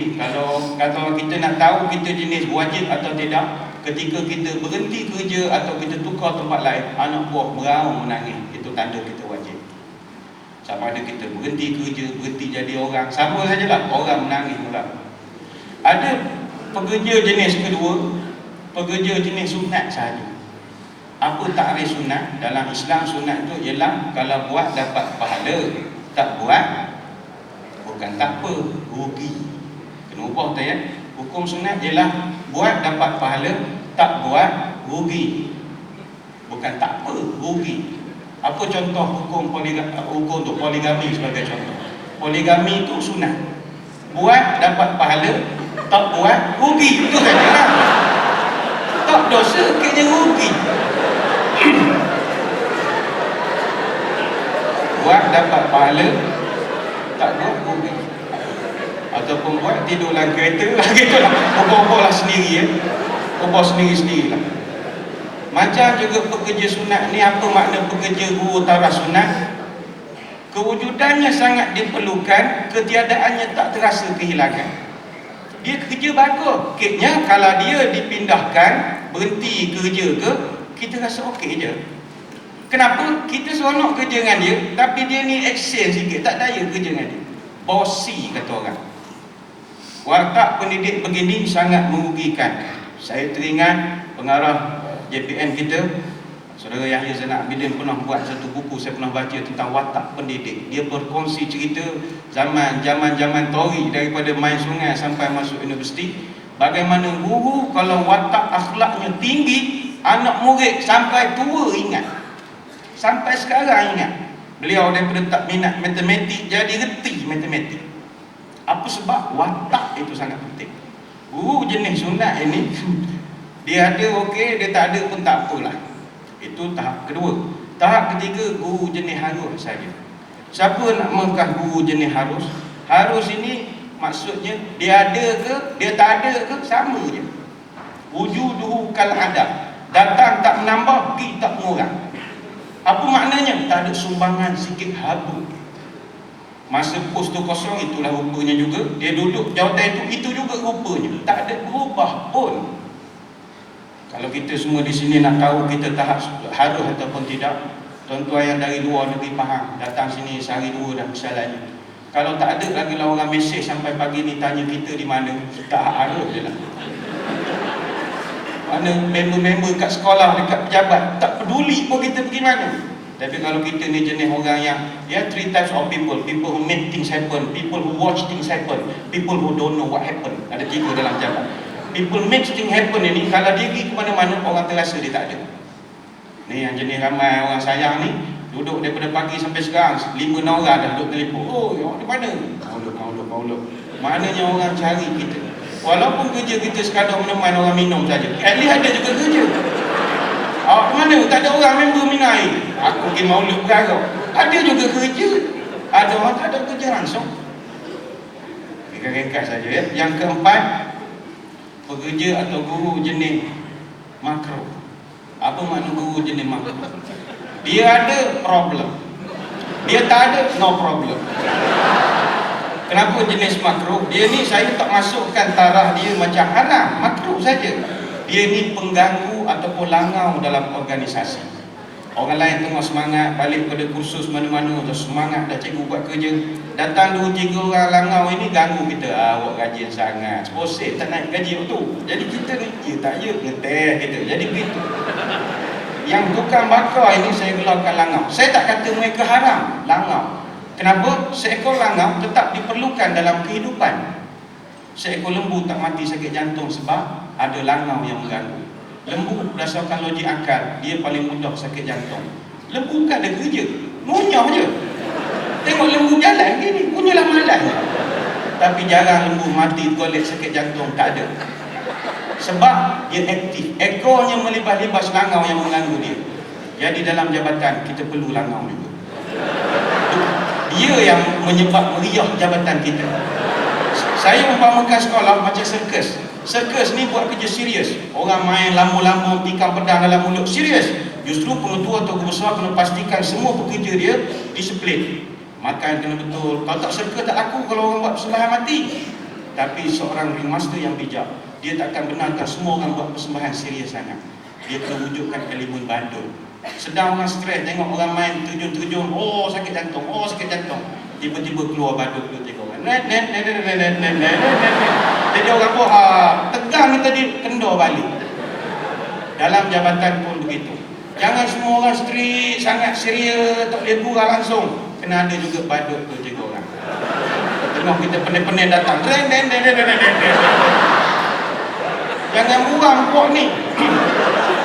Kalau kata kita nak tahu kita jenis wajib atau tidak, ketika kita berhenti kerja atau kita tukar tempat lain, anak buah meraung menangis. Itu tanda kita wajib. Sama ada kita berhenti kerja, berhenti jadi orang, sama sajalah orang menangis mula. Ada pekerja jenis kedua, pekerja jenis sunat sahaja. Apa takrif sunat? Dalam Islam sunat itu ialah kalau buat dapat pahala, tak buat bukan tak apa, rugi. Kena ubah tu ya. Hukum sunat ialah buat dapat pahala, tak buat rugi. Bukan tak apa, rugi. Apa contoh hukum hukum untuk poligami sebagai contoh? Poligami itu sunat. Buat dapat pahala, tak buat rugi. Itu saja lah. Tak dosa, kena rugi. buat dapat pahala, tak buat rugi ataupun buat tidur dalam kereta lah gitu lah. Ubah-ubah lah sendiri ya. Ubah sendiri-sendiri lah. Macam juga pekerja sunat ni apa makna pekerja guru taras sunat? Kewujudannya sangat diperlukan ketiadaannya tak terasa kehilangan. Dia kerja bagus. Kitnya kalau dia dipindahkan berhenti kerja ke kita rasa okey je. Kenapa? Kita seronok kerja dengan dia tapi dia ni action sikit tak daya kerja dengan dia. Bossy kata orang Watak pendidik begini sangat merugikan. Saya teringat pengarah JPN kita, Saudara Yahya Zainal Abidin pernah buat satu buku saya pernah baca tentang watak pendidik. Dia berkongsi cerita zaman zaman-zaman Tori daripada main sungai sampai masuk universiti. Bagaimana guru kalau watak akhlaknya tinggi, anak murid sampai tua ingat. Sampai sekarang ingat. Beliau daripada tak minat matematik jadi reti matematik. Apa sebab watak itu sangat penting. Guru jenis sunat ini dia ada okey, dia tak ada pun tak apalah. Itu tahap kedua. Tahap ketiga guru jenis harus saja. Siapa nak mengkah guru jenis harus? Harus ini maksudnya dia ada ke, dia tak ada ke sama je. Wujuduhu kal ada. Datang tak menambah, pergi tak mengurang. Apa maknanya? Tak ada sumbangan sikit habis. Masa pos tu kosong itulah rupanya juga. Dia duduk jawatan itu, itu juga rupanya. Tak ada berubah pun. Kalau kita semua di sini nak tahu kita tahap harus ataupun tidak Tuan-tuan yang dari luar negeri faham Datang sini sehari dua dah misalnya. Kalau tak ada lagi lah orang mesej sampai pagi ni tanya kita di mana Tak harus je lah. Mana member-member kat sekolah dekat pejabat Tak peduli pun kita pergi mana tapi kalau kita ni jenis orang yang ya three types of people, people who make things happen, people who watch things happen, people who don't know what happen. Ada tiga dalam jabat. People make things happen ini kalau dia pergi ke mana-mana orang terasa dia tak ada. Ni yang jenis ramai orang sayang ni duduk daripada pagi sampai sekarang lima orang dah duduk telefon. Oh, yang di mana? Maulud, maulud, maulud. Maknanya orang cari kita. Walaupun kerja kita sekadar meneman orang minum saja. At least ada juga kerja. Mana? Tak ada orang member minai. Aku pergi maulid perkara. Ada juga kerja. Ada orang tak ada kerja langsung. Ringkas saja ya. Yang keempat, pekerja atau guru jenis makro. Apa makna guru jenis makro? Dia ada problem. Dia tak ada no problem. Kenapa jenis makro? Dia ni saya tak masukkan tarah dia macam haram. Makro saja dia ni pengganggu ataupun langau dalam organisasi. Orang lain tengah semangat balik pada kursus mana-mana dah semangat dah cikgu buat kerja. Datang dua tiga orang langau ini ganggu kita. Ah, awak gaji sangat. Seposik tak naik gaji waktu. Jadi kita ni ya tak ya ngeteh kita. Jadi begitu. Yang tukang bakar ini saya gelarkan langau. Saya tak kata mereka haram langau. Kenapa? Seekor langau tetap diperlukan dalam kehidupan seekor lembu tak mati sakit jantung sebab ada langau yang mengganggu. Lembu berdasarkan logik akal, dia paling mudah sakit jantung. Lembu kan ada kerja, ngunyah je. Tengok lembu jalan gini, punyalah malas. Tapi jarang lembu mati toilet sakit jantung, tak ada. Sebab dia aktif. Ekornya melibas-libas langau yang mengganggu dia. Jadi dalam jabatan, kita perlu langau juga. Dia yang menyebab meriah jabatan kita. Saya umpamakan sekolah macam sirkus. Sirkus ni buat kerja serius. Orang main lambu-lambu, tikam pedang dalam mulut. Serius. Justru pengetua atau kebesar kena pastikan semua pekerja dia disiplin. Makan kena betul. Kalau tak sirkus tak laku kalau orang buat persembahan mati. Tapi seorang ringmaster yang bijak, dia takkan benarkan semua orang buat persembahan serius sangat. Dia terwujudkan elemen bandul. Sedang orang stres tengok orang main terjun-terjun, oh sakit jantung, oh sakit jantung. Tiba-tiba keluar badut tu tengok Net net net net net net net net net. Jadi orang pun ah, tegang ni tadi kendor balik. Dalam jabatan pun begitu. Jangan semua orang strict, sangat serius, tak boleh gurau langsung. Kena ada juga badut tu jaga orang. Tengok kita pening-pening datang. Den, den, den, den, den, den. Jangan buang pok ni.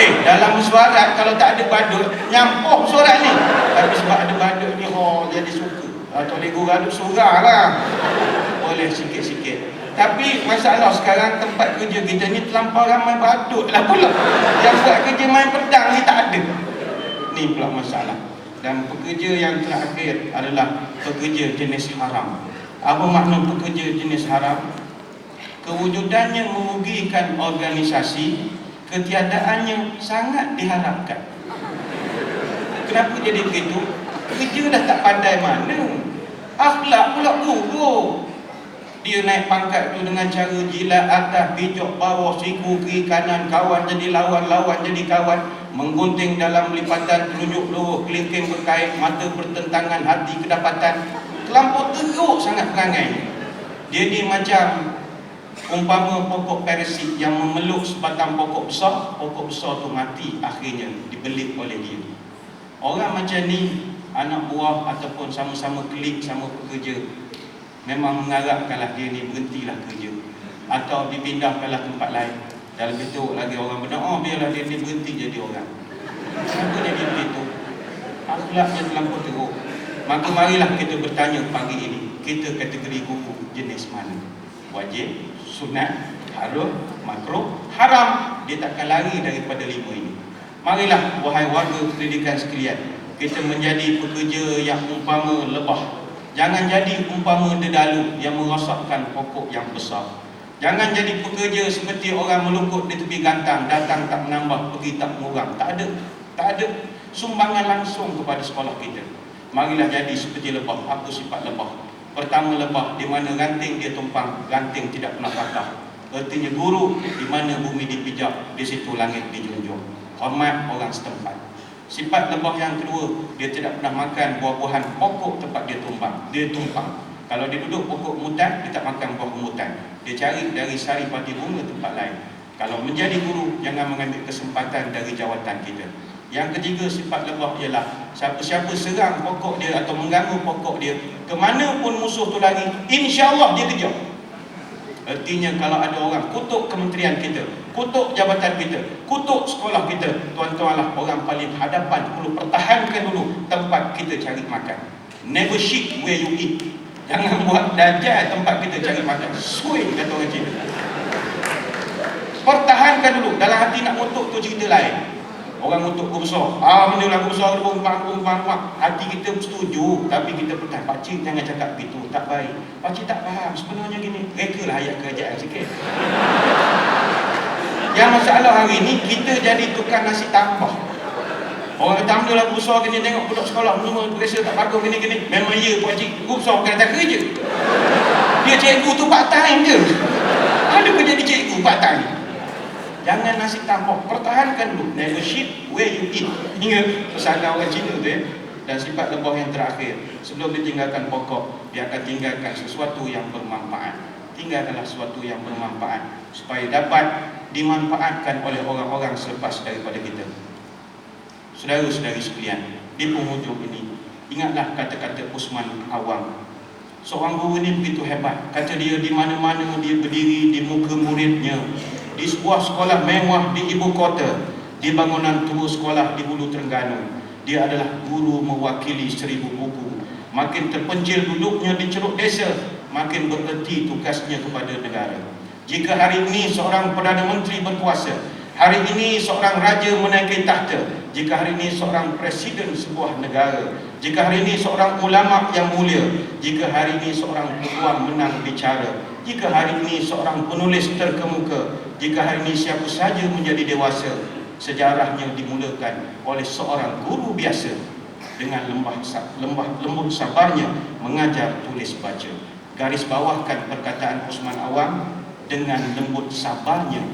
eh, dalam suara kalau tak ada badut, nyampoh suara ni. Tapi sebab ada badut ni, oh jadi suka. Atau dia gurau surah lah. Boleh sikit-sikit. Tapi masalah sekarang tempat kerja kita ni terlampau ramai badut lah pula. Yang buat kerja main pedang ni tak ada. Ni pula masalah. Dan pekerja yang terakhir adalah pekerja jenis haram. Apa makna pekerja jenis haram? Kewujudannya merugikan organisasi, ketiadaannya sangat diharapkan. Kenapa jadi begitu? Kerja dah tak pandai mana. Akhlak pula buruk. Dia naik pangkat tu dengan cara jilat atas, pijok bawah, siku kiri kanan, kawan jadi lawan, lawan jadi kawan. Menggunting dalam lipatan, telunjuk luruh, kelingking berkait, mata bertentangan, hati kedapatan. Terlampau teruk sangat perangai. Dia ni macam umpama pokok peresit yang memeluk sebatang pokok besar, pokok besar tu mati akhirnya dibelit oleh dia. Orang macam ni, anak buah ataupun sama-sama klik, sama pekerja, memang mengharapkanlah dia ni berhentilah kerja atau dipindahkanlah tempat lain. Dalam itu lagi orang benar oh biarlah dia ni berhenti jadi orang. Kenapa jadi begitu? Akhlaknya terlampau teruk. Maka marilah kita bertanya pagi ini kita kategori buku jenis mana? Wajib sunat harus makruh haram. Dia takkan lari daripada lima ini. Marilah wahai warga pendidikan sekalian kita menjadi pekerja yang umpama lebah Jangan jadi umpama dedalu yang merosakkan pokok yang besar. Jangan jadi pekerja seperti orang melukut di tepi gantang, datang tak menambah, pergi tak mengurang. Tak ada. Tak ada sumbangan langsung kepada sekolah kita. Marilah jadi seperti lebah. Apa sifat lebah? Pertama lebah, di mana ranting dia tumpang, ranting tidak pernah patah. Artinya guru, di mana bumi dipijak, di situ langit dijunjung. Hormat orang setempat. Sifat lebah yang kedua, dia tidak pernah makan buah-buahan pokok tempat dia tumbang. Dia tumpang. Kalau dia duduk pokok mutan, dia tak makan buah mutan. Dia cari dari sari pati bunga tempat lain. Kalau menjadi guru, jangan mengambil kesempatan dari jawatan kita. Yang ketiga sifat lebah ialah siapa-siapa serang pokok dia atau mengganggu pokok dia, ke mana pun musuh tu lari, insya-Allah dia kejar. Artinya kalau ada orang kutuk kementerian kita, kutuk jabatan kita, kutuk sekolah kita, tuan-tuanlah orang paling hadapan perlu pertahankan dulu tempat kita cari makan. Never shit where you eat. Jangan buat dajal tempat kita cari makan. Swing kata orang Cina. Pertahankan dulu. Dalam hati nak kutuk tu cerita lain. Orang untuk guru besar. Ah, benda lah guru besar, guru besar, guru besar, Hati kita setuju, tapi kita pegang. Pakcik jangan cakap begitu, tak baik. Pakcik tak faham, sebenarnya gini. Reka lah ayat kerajaan sikit. Yang masalah hari ni, kita jadi tukang nasi tambah. Orang kata, ambil lah besar gini, tengok budak sekolah, semua berasa tak bagus gini-gini. Memang ya, pakcik, guru besar bukan datang kerja. Dia cikgu tu part time je. Ada pun jadi cikgu part time. Jangan nasi tambah, pertahankan dulu. Never shit where you eat. Hingga pesanan orang Cina tu ya. Dan sifat lebah yang terakhir, sebelum ditinggalkan pokok, dia akan tinggalkan sesuatu yang bermanfaat. Tinggalkanlah sesuatu yang bermanfaat supaya dapat dimanfaatkan oleh orang-orang selepas daripada kita. Saudara-saudari sekalian, di penghujung ini, ingatlah kata-kata Usman Awang. Seorang guru ini begitu hebat. Kata dia di mana-mana dia berdiri di muka muridnya, di sebuah sekolah mewah di ibu kota. Di bangunan tua sekolah di Hulu Terengganu dia adalah guru mewakili seribu buku. Makin terpencil duduknya di ceruk desa makin bererti tugasnya kepada negara. Jika hari ini seorang Perdana Menteri berkuasa hari ini seorang raja menaiki tahta jika hari ini seorang presiden sebuah negara jika hari ini seorang ulama yang mulia jika hari ini seorang peguam menang bicara jika hari ini seorang penulis terkemuka jika hari ini siapa saja menjadi dewasa sejarahnya dimulakan oleh seorang guru biasa dengan lembah lembah lembut sabarnya mengajar tulis baca garis bawahkan perkataan Osman Awang dengan lembut sabarnya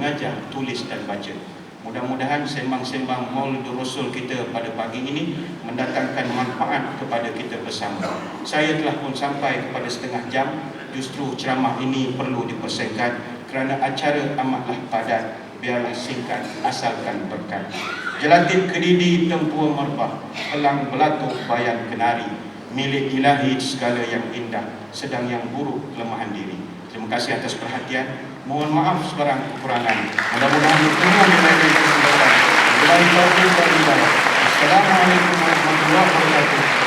mengajar, tulis dan baca. Mudah-mudahan sembang-sembang Maulidul Rasul kita pada pagi ini mendatangkan manfaat kepada kita bersama. Saya telah pun sampai kepada setengah jam, justru ceramah ini perlu dipersingkat kerana acara amatlah padat, biarlah singkat asalkan berkat. Jelatin kedidi tempua merbah, pelang belatuk bayan kenari, milik ilahi segala yang indah, sedang yang buruk kelemahan diri. Terima kasih atas perhatian. Mohon maaf sebarang kekurangan. Mudah-mudahan bertemu di lain kesempatan. Bila taufiq dan hidayah. Assalamualaikum warahmatullahi wabarakatuh.